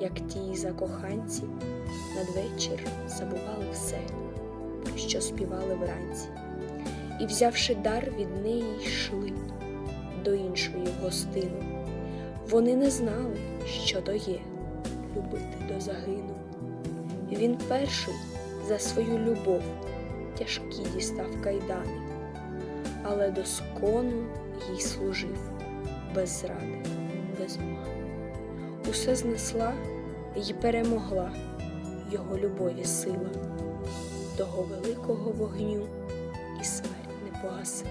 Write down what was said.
як ті закоханці надвечір забували все, про що співали вранці, і, взявши дар, від неї йшли до іншої в гостину. Вони не знали, що то є любити до загину. Він перший за свою любов тяжкі дістав кайдани, але до скону їй служив без зради, без обману. Усе знесла й перемогла його любові сила, того великого вогню і смерть не погасила.